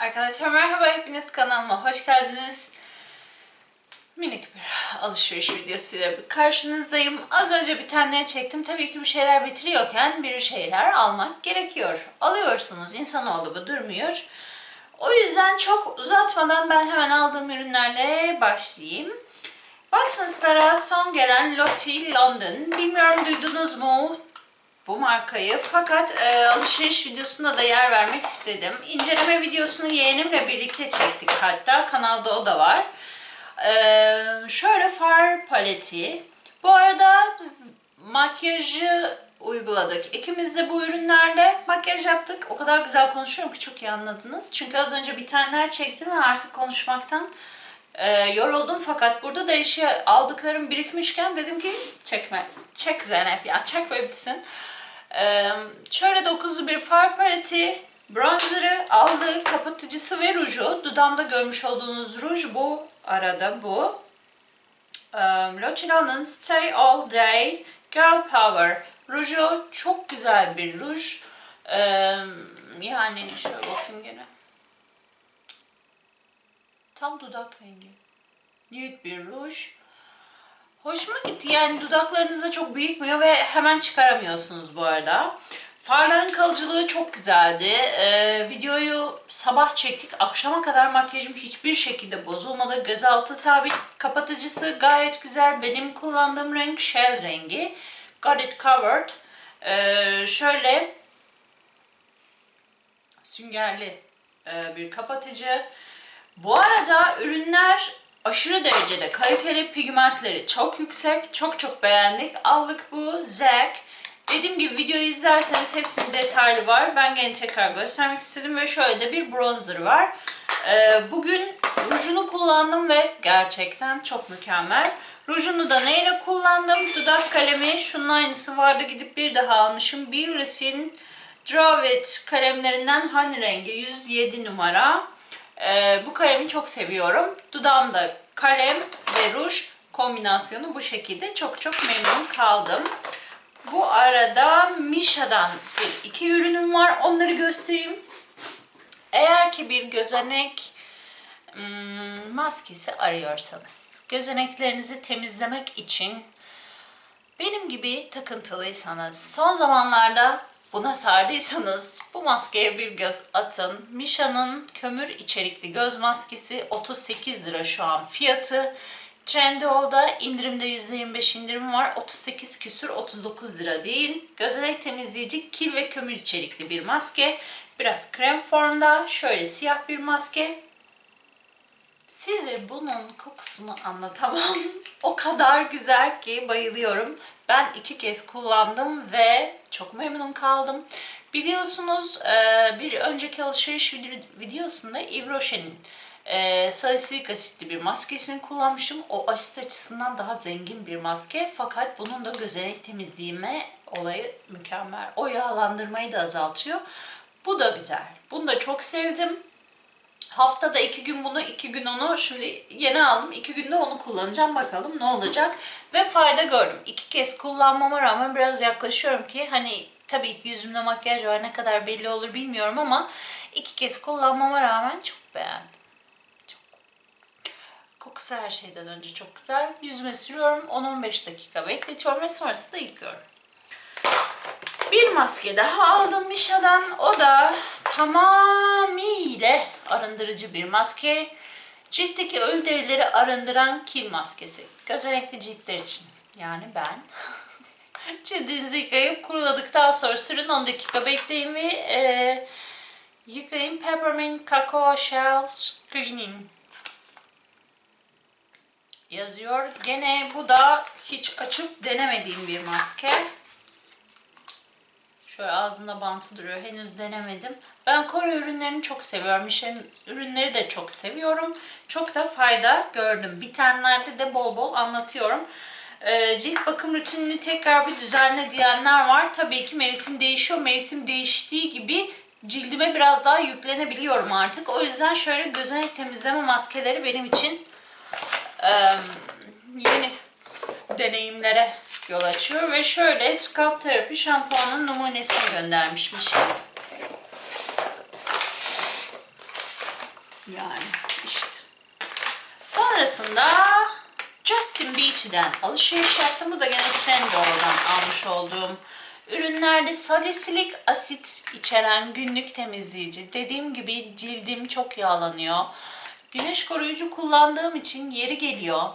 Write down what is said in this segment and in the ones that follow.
Arkadaşlar merhaba hepiniz kanalıma hoş geldiniz. Minik bir alışveriş videosuyla bir karşınızdayım. Az önce bitenleri çektim. Tabii ki bir şeyler bitiriyorken bir şeyler almak gerekiyor. Alıyorsunuz. İnsanoğlu bu durmuyor. O yüzden çok uzatmadan ben hemen aldığım ürünlerle başlayayım. Watsons'lara son gelen Lottie London. Bilmiyorum duydunuz mu? Bu markayı. Fakat e, alışveriş videosunda da yer vermek istedim. İnceleme videosunu yeğenimle birlikte çektik hatta. Kanalda o da var. E, şöyle far paleti. Bu arada makyajı uyguladık. İkimiz de bu ürünlerle makyaj yaptık. O kadar güzel konuşuyorum ki çok iyi anladınız. Çünkü az önce bitenler çektim ve artık konuşmaktan e, yoruldum. Fakat burada da işi aldıklarım birikmişken dedim ki çekme. Çek Zeynep ya çek ve bitsin. Şöyle dokuzlu bir far paleti, bronzer'ı aldı, kapatıcısı ve ruju. Dudamda görmüş olduğunuz ruj bu arada bu. London Stay All Day Girl Power. Ruju çok güzel bir ruj. Yani şöyle bakayım gene. Tam dudak rengi. Nude bir ruj. Hoşuma gitti yani dudaklarınızda çok birikmiyor ve hemen çıkaramıyorsunuz bu arada. Farların kalıcılığı çok güzeldi. Ee, videoyu sabah çektik. Akşama kadar makyajım hiçbir şekilde bozulmadı. Gözaltı sabit kapatıcısı gayet güzel. Benim kullandığım renk shell rengi. Got it covered. Ee, şöyle süngerli e, bir kapatıcı. Bu arada ürünler aşırı derecede kaliteli pigmentleri çok yüksek. Çok çok beğendik. Aldık bu Zack. Dediğim gibi videoyu izlerseniz hepsinin detaylı var. Ben gene tekrar göstermek istedim ve şöyle de bir bronzer var. Ee, bugün rujunu kullandım ve gerçekten çok mükemmel. Rujunu da neyle kullandım? Dudak kalemi. Şunun aynısı vardı. Gidip bir daha almışım. Beulis'in Draw It kalemlerinden Honey rengi 107 numara. Ee, bu kalemi çok seviyorum. Dudağımda kalem ve ruj kombinasyonu bu şekilde. Çok çok memnun kaldım. Bu arada Misha'dan bir iki ürünüm var. Onları göstereyim. Eğer ki bir gözenek hmm, maskesi arıyorsanız, gözeneklerinizi temizlemek için benim gibi takıntılıysanız, son zamanlarda buna sardıysanız bu maskeye bir göz atın. Misha'nın kömür içerikli göz maskesi 38 lira şu an fiyatı. Trendyol'da indirimde %25 indirim var. 38 küsür 39 lira değil. Gözenek temizleyici kil ve kömür içerikli bir maske. Biraz krem formda. Şöyle siyah bir maske. Size bunun kokusunu anlatamam. o kadar güzel ki bayılıyorum. Ben iki kez kullandım ve çok memnun kaldım. Biliyorsunuz e, bir önceki alışveriş videosunda Yves Rocher'in e, salisilik asitli bir maskesini kullanmışım. O asit açısından daha zengin bir maske. Fakat bunun da gözenek temizliğime olayı mükemmel. O yağlandırmayı da azaltıyor. Bu da güzel. Bunu da çok sevdim. Haftada iki gün bunu, iki gün onu. Şimdi yeni aldım. iki günde onu kullanacağım. Bakalım ne olacak. Ve fayda gördüm. İki kez kullanmama rağmen biraz yaklaşıyorum ki hani tabii ki yüzümde makyaj var. Ne kadar belli olur bilmiyorum ama iki kez kullanmama rağmen çok beğendim. Çok. Kokusu her şeyden önce çok güzel. Yüzüme sürüyorum. 10-15 dakika bekletiyorum ve sonrasında yıkıyorum. Bir maske daha aldım Misha'dan. O da tamamıyla arındırıcı bir maske. Ciltteki ölü derileri arındıran kil maskesi. Gözenekli ciltler için. Yani ben. Cildinizi yıkayıp kuruladıktan sonra sürün 10 dakika bekleyin ve e, yıkayın. Peppermint Cacao Shells Cleaning yazıyor. Gene bu da hiç açıp denemediğim bir maske. Şöyle ağzında bantı duruyor. Henüz denemedim. Ben Kore ürünlerini çok seviyorum. Michelin ürünleri de çok seviyorum. Çok da fayda gördüm. Bitenlerde de bol bol anlatıyorum. Ee, cilt bakım rutinini tekrar bir düzenle diyenler var. Tabii ki mevsim değişiyor. Mevsim değiştiği gibi cildime biraz daha yüklenebiliyorum artık. O yüzden şöyle gözenek temizleme maskeleri benim için e, yeni deneyimlere yol açıyor ve şöyle Scalp Therapy şampuanın numunesini göndermişmiş. Yani işte. Sonrasında Justin Beach'den alışveriş yaptım. Bu da gene Trendyol'dan almış olduğum ürünlerde salisilik asit içeren günlük temizleyici. Dediğim gibi cildim çok yağlanıyor. Güneş koruyucu kullandığım için yeri geliyor.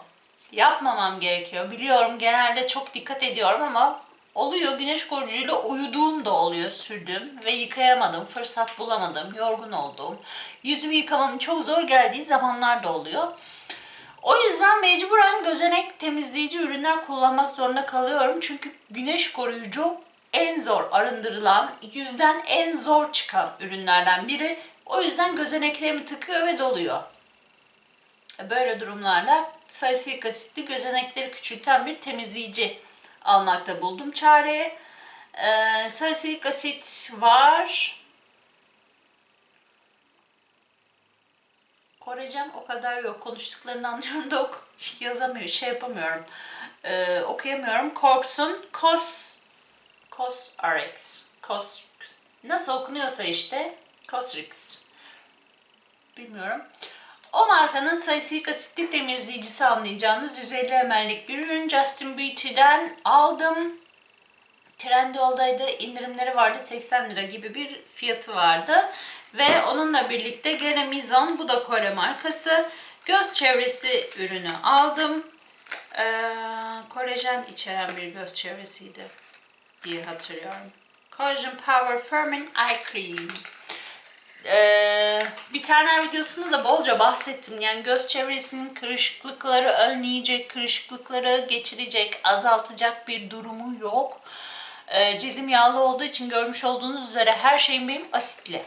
Yapmamam gerekiyor. Biliyorum genelde çok dikkat ediyorum ama oluyor. Güneş koruyucuyla uyuduğum da oluyor sürdüm ve yıkayamadım. Fırsat bulamadım. Yorgun olduğum. Yüzümü yıkamamın çok zor geldiği zamanlar da oluyor. O yüzden mecburen gözenek temizleyici ürünler kullanmak zorunda kalıyorum. Çünkü güneş koruyucu en zor arındırılan, yüzden en zor çıkan ürünlerden biri. O yüzden gözeneklerimi tıkıyor ve doluyor. Böyle durumlarda salisilik asitli gözenekleri küçülten bir temizleyici almakta buldum çareyi. Ee, salisilik asit var. Korecem o kadar yok. Konuştuklarını anlıyorum da ok yazamıyorum, şey yapamıyorum. Ee, okuyamıyorum. Korksun. Kos Cosrx. Cos nasıl okunuyorsa işte Cosrx. Bilmiyorum. O markanın salisilik asitli temizleyicisi anlayacağınız 150 ml'lik bir ürün Justin Beauty'den aldım. Trendyol'daydı. indirimleri vardı. 80 lira gibi bir fiyatı vardı. Ve onunla birlikte gene Mizon. Bu da Kore markası. Göz çevresi ürünü aldım. Ee, kolajen içeren bir göz çevresiydi diye hatırlıyorum. Collagen Power Firming Eye Cream. Ee, bitenler videosunda da bolca bahsettim. Yani göz çevresinin kırışıklıkları önleyecek, kırışıklıkları geçirecek, azaltacak bir durumu yok. Ee, cildim yağlı olduğu için görmüş olduğunuz üzere her şeyim benim asitli.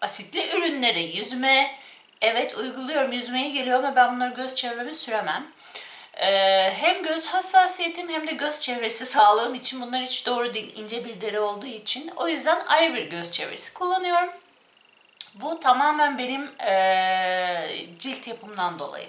Asitli ürünleri yüzüme evet uyguluyorum. Yüzmeye geliyor ama ben bunları göz çevreme süremem. Ee, hem göz hassasiyetim hem de göz çevresi sağlığım için bunlar hiç doğru değil. ince bir deri olduğu için. O yüzden ayrı bir göz çevresi kullanıyorum. Bu tamamen benim eee, cilt yapımından dolayı.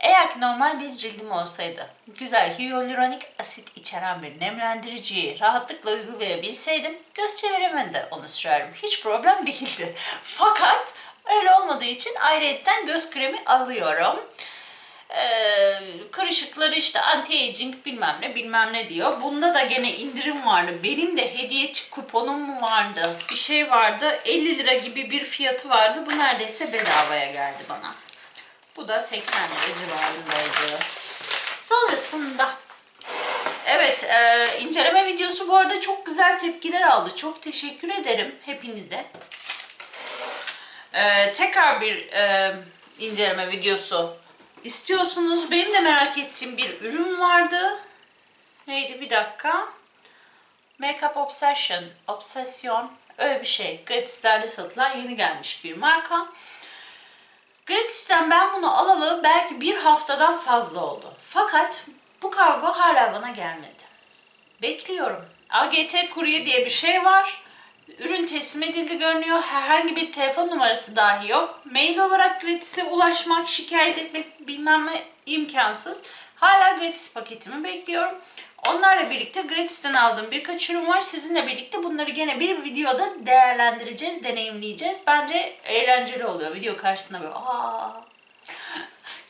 Eğer ki normal bir cildim olsaydı, güzel hyaluronik asit içeren bir nemlendiriciyi rahatlıkla uygulayabilseydim, göz çevreme de onu sürerdim. Hiç problem değildi. Fakat öyle olmadığı için ayrıyetten göz kremi alıyorum. Ee, kırışıkları işte anti-aging bilmem ne bilmem ne diyor. Bunda da gene indirim vardı. Benim de hediye kuponum vardı? Bir şey vardı. 50 lira gibi bir fiyatı vardı. Bu neredeyse bedavaya geldi bana. Bu da 80 lira civarındaydı. Sonrasında Evet, e, inceleme videosu bu arada çok güzel tepkiler aldı. Çok teşekkür ederim hepinize. E, tekrar bir e, inceleme videosu istiyorsunuz. Benim de merak ettiğim bir ürün vardı. Neydi bir dakika. Makeup Obsession. Obsession. Öyle bir şey. Gratislerde satılan yeni gelmiş bir marka. Gratis'ten ben bunu alalı belki bir haftadan fazla oldu. Fakat bu kargo hala bana gelmedi. Bekliyorum. AGT kurye diye bir şey var. Ürün teslim edildi görünüyor. Herhangi bir telefon numarası dahi yok. Mail olarak Gratis'e ulaşmak, şikayet etmek bilmem ne imkansız. Hala Gratis paketimi bekliyorum. Onlarla birlikte Gratis'ten aldığım birkaç ürün var. Sizinle birlikte bunları gene bir videoda değerlendireceğiz, deneyimleyeceğiz. Bence eğlenceli oluyor. Video karşısında böyle aa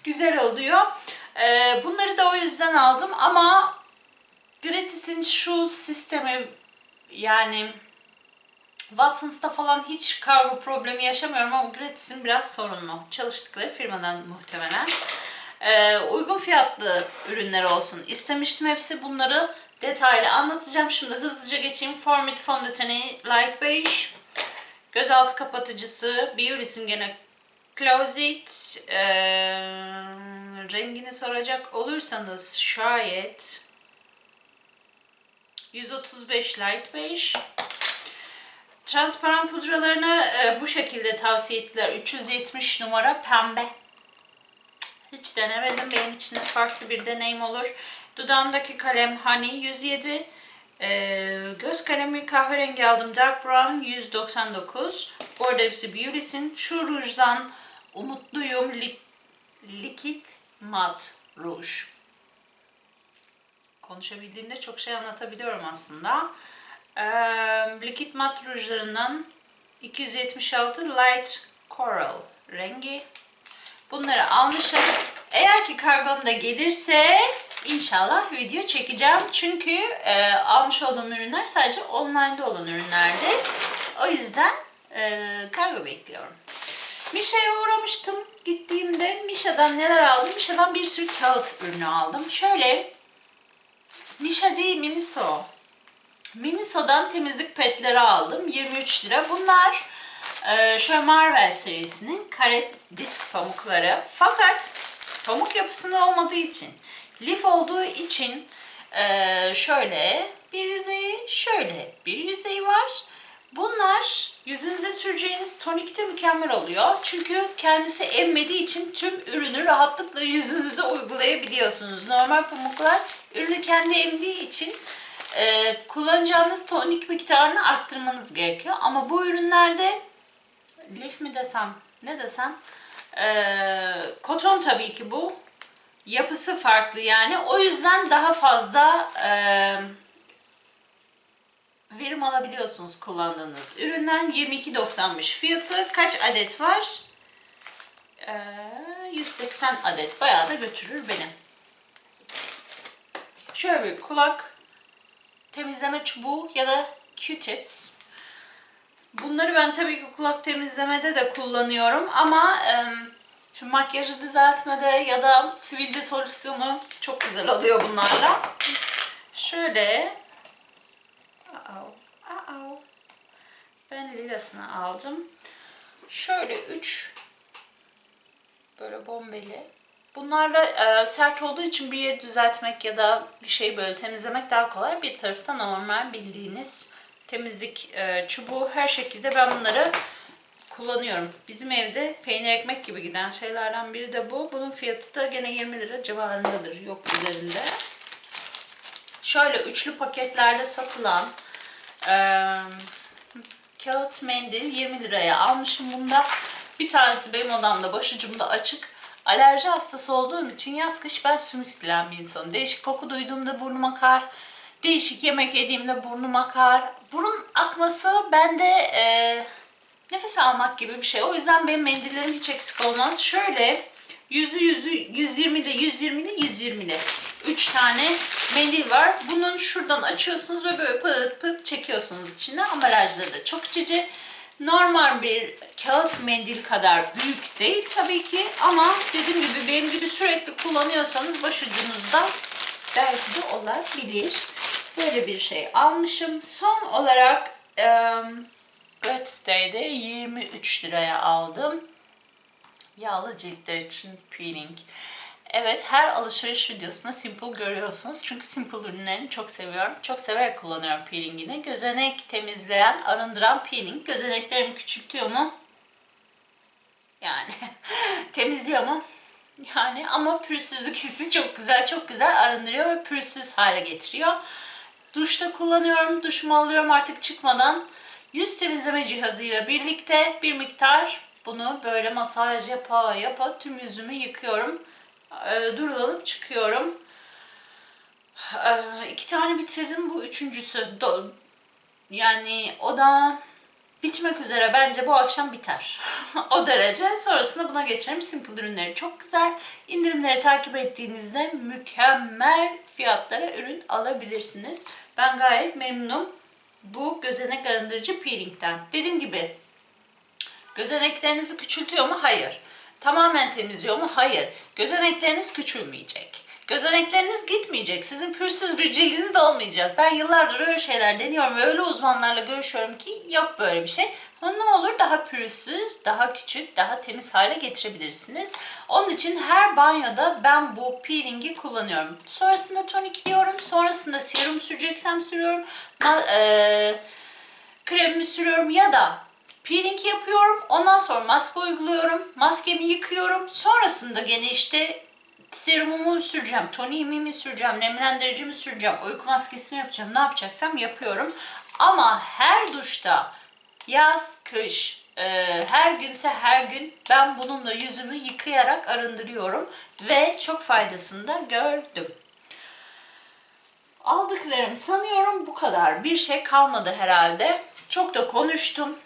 güzel oluyor. Ee, bunları da o yüzden aldım ama Gratis'in şu sistemi yani Watsons'ta falan hiç kargo problemi yaşamıyorum ama Gratis'in biraz sorunlu. Çalıştıkları firmadan muhtemelen. Ee, uygun fiyatlı ürünler olsun istemiştim hepsi. Bunları detaylı anlatacağım. Şimdi hızlıca geçeyim. Formit fondöteni Light Beige. Gözaltı kapatıcısı. Biolis'in gene Closet. Ee, rengini soracak olursanız şayet 135 Light Beige. Transparan pudralarını e, bu şekilde tavsiye ettiler. 370 numara pembe. Hiç denemedim. Benim için de farklı bir deneyim olur. Dudağımdaki kalem Honey 107. Ee, göz kalemi kahverengi aldım. Dark Brown 199. Bu arada hepsi Beauty'sin. Şu rujdan umutluyum. Lip, Liquid Matte Rouge. Konuşabildiğimde çok şey anlatabiliyorum aslında. Ee, Liquid Matte rujlarından 276 Light Coral rengi. Bunları almışım. Eğer ki kargom da gelirse inşallah video çekeceğim. Çünkü e, almış olduğum ürünler sadece online'da olan ürünlerdi. O yüzden e, kargo bekliyorum. Misha'ya uğramıştım gittiğimde. Misha'dan neler aldım? Misha'dan bir sürü kağıt ürünü aldım. Şöyle Misha değil Miniso. Miniso'dan temizlik petleri aldım. 23 lira. Bunlar e, şöyle Marvel serisinin kare disk pamukları. Fakat pamuk yapısında olmadığı için, lif olduğu için e, şöyle bir yüzeyi, şöyle bir yüzeyi var. Bunlar yüzünüze süreceğiniz tonikte mükemmel oluyor. Çünkü kendisi emmediği için tüm ürünü rahatlıkla yüzünüze uygulayabiliyorsunuz. Normal pamuklar ürünü kendi emdiği için e, kullanacağınız tonik miktarını arttırmanız gerekiyor. Ama bu ürünlerde lif mi desem ne desem e, koton tabii ki bu. Yapısı farklı yani. O yüzden daha fazla e, verim alabiliyorsunuz kullandığınız üründen. 22.90'mış fiyatı. Kaç adet var? E, 180 adet. Bayağı da götürür benim. Şöyle bir kulak temizleme çubuğu ya da Q-tips. Bunları ben tabii ki kulak temizlemede de kullanıyorum ama e, şu makyajı düzeltmede ya da sivilce solüsyonu çok güzel oluyor bunlarla. Şöyle Uh-oh, uh-oh. ben lilasını aldım. Şöyle 3 böyle bombeli. Bunlarla e, sert olduğu için bir yeri düzeltmek ya da bir şeyi böyle temizlemek daha kolay. Bir tarafta normal bildiğiniz temizlik e, çubuğu her şekilde ben bunları kullanıyorum. Bizim evde peynir ekmek gibi giden şeylerden biri de bu. Bunun fiyatı da gene 20 lira civarındadır. Yok üzerinde. Şöyle üçlü paketlerde satılan e, kağıt mendil 20 liraya almışım bunda. Bir tanesi benim odamda başucumda açık. Alerji hastası olduğum için yaz kış ben sümük silen bir insanım. Değişik koku duyduğumda burnum akar. Değişik yemek yediğimde burnum akar. Burun akması bende e, nefes almak gibi bir şey. O yüzden benim mendillerim hiç eksik olmaz. Şöyle yüzü yüzü 120'li 120'li 120'li 3 tane mendil var. Bunun şuradan açıyorsunuz ve böyle pıt pıt çekiyorsunuz içine. Ambalajları da çok cici. Normal bir kağıt mendil kadar büyük değil tabii ki ama dediğim gibi benim gibi sürekli kullanıyorsanız başucunuzda belki de olabilir. Böyle bir şey almışım. Son olarak um, Redstay'de 23 liraya aldım. Yağlı ciltler için peeling. Evet her alışveriş videosunda Simple görüyorsunuz. Çünkü Simple ürünlerini çok seviyorum. Çok severek kullanıyorum peelingini. Gözenek temizleyen, arındıran peeling. Gözeneklerimi küçültüyor mu? Yani temizliyor mu? Yani ama pürüzsüzlük hissi çok güzel, çok güzel arındırıyor ve pürüzsüz hale getiriyor. Duşta kullanıyorum, duşumu alıyorum artık çıkmadan. Yüz temizleme cihazıyla birlikte bir miktar bunu böyle masaj yapa yapa tüm yüzümü yıkıyorum. Durulanıp çıkıyorum. Ee, iki tane bitirdim. Bu üçüncüsü. Yani o da bitmek üzere. Bence bu akşam biter. o derece. Sonrasında buna geçerim. Simple ürünleri çok güzel. İndirimleri takip ettiğinizde mükemmel fiyatlara ürün alabilirsiniz. Ben gayet memnunum bu gözenek arındırıcı peelingden. Dediğim gibi gözeneklerinizi küçültüyor mu? Hayır. Tamamen temizliyor mu? Hayır. Gözenekleriniz küçülmeyecek. Gözenekleriniz gitmeyecek. Sizin pürsüz bir cildiniz olmayacak. Ben yıllardır öyle şeyler deniyorum ve öyle uzmanlarla görüşüyorum ki yok böyle bir şey. Ama ne olur daha pürüzsüz, daha küçük, daha temiz hale getirebilirsiniz. Onun için her banyoda ben bu peelingi kullanıyorum. Sonrasında tonik diyorum. Sonrasında serum süreceksem sürüyorum. Ma- e- kremimi sürüyorum ya da peeling yapıyorum. Ondan sonra maske uyguluyorum. Maskemi yıkıyorum. Sonrasında gene işte serumumu süreceğim, toniğimi mi süreceğim, nemlendiricimi süreceğim, uyku maskesini yapacağım, ne yapacaksam yapıyorum. Ama her duşta yaz, kış, e, her günse her gün ben bununla yüzümü yıkayarak arındırıyorum ve çok faydasını da gördüm. Aldıklarım sanıyorum bu kadar. Bir şey kalmadı herhalde. Çok da konuştum.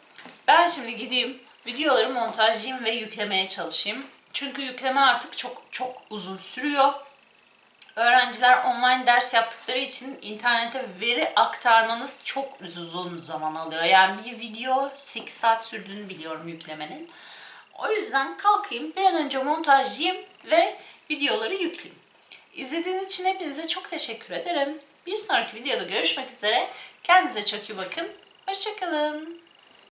Ben şimdi gideyim videoları montajlayayım ve yüklemeye çalışayım. Çünkü yükleme artık çok çok uzun sürüyor. Öğrenciler online ders yaptıkları için internete veri aktarmanız çok uzun zaman alıyor. Yani bir video 8 saat sürdüğünü biliyorum yüklemenin. O yüzden kalkayım bir an önce montajlayayım ve videoları yükleyeyim. İzlediğiniz için hepinize çok teşekkür ederim. Bir sonraki videoda görüşmek üzere. Kendinize çok iyi bakın. Hoşçakalın.